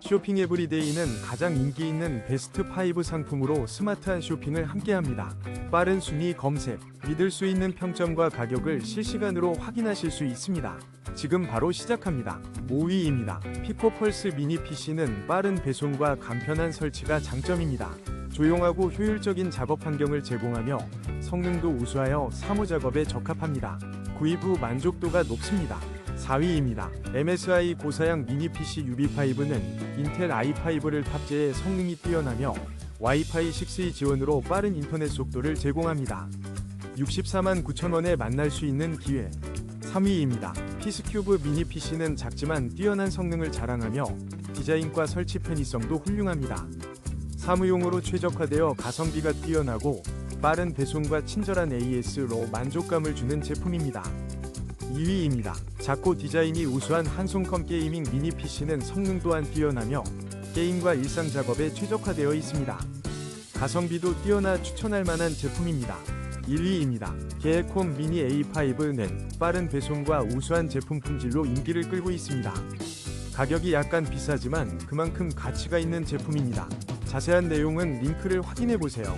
쇼핑 에브리데이는 가장 인기 있는 베스트 5 상품으로 스마트한 쇼핑을 함께합니다. 빠른 순위 검색, 믿을 수 있는 평점과 가격을 실시간으로 확인하실 수 있습니다. 지금 바로 시작합니다. 5위입니다. 피코 펄스 미니 PC는 빠른 배송과 간편한 설치가 장점입니다. 조용하고 효율적인 작업 환경을 제공하며 성능도 우수하여 사무 작업에 적합합니다. 구입 후 만족도가 높습니다. 4위입니다. MSI 고사양 미니 PC UB5는 인텔 i5를 탑재해 성능이 뛰어나며 와이파이 6E 지원으로 빠른 인터넷 속도를 제공합니다. 64만 9천원에 만날 수 있는 기회. 3위입니다. 피스큐브 미니 PC는 작지만 뛰어난 성능을 자랑하며 디자인과 설치 편의성도 훌륭합니다. 사무용으로 최적화되어 가성비가 뛰어나고 빠른 배송과 친절한 AS로 만족감을 주는 제품입니다. 2위입니다. 작고 디자인이 우수한 한송컴 게이밍 미니 PC는 성능 또한 뛰어나며 게임과 일상 작업에 최적화되어 있습니다. 가성비도 뛰어나 추천할 만한 제품입니다. 1위입니다. 계에콤 미니 A5는 빠른 배송과 우수한 제품 품질로 인기를 끌고 있습니다. 가격이 약간 비싸지만 그만큼 가치가 있는 제품입니다. 자세한 내용은 링크를 확인해 보세요.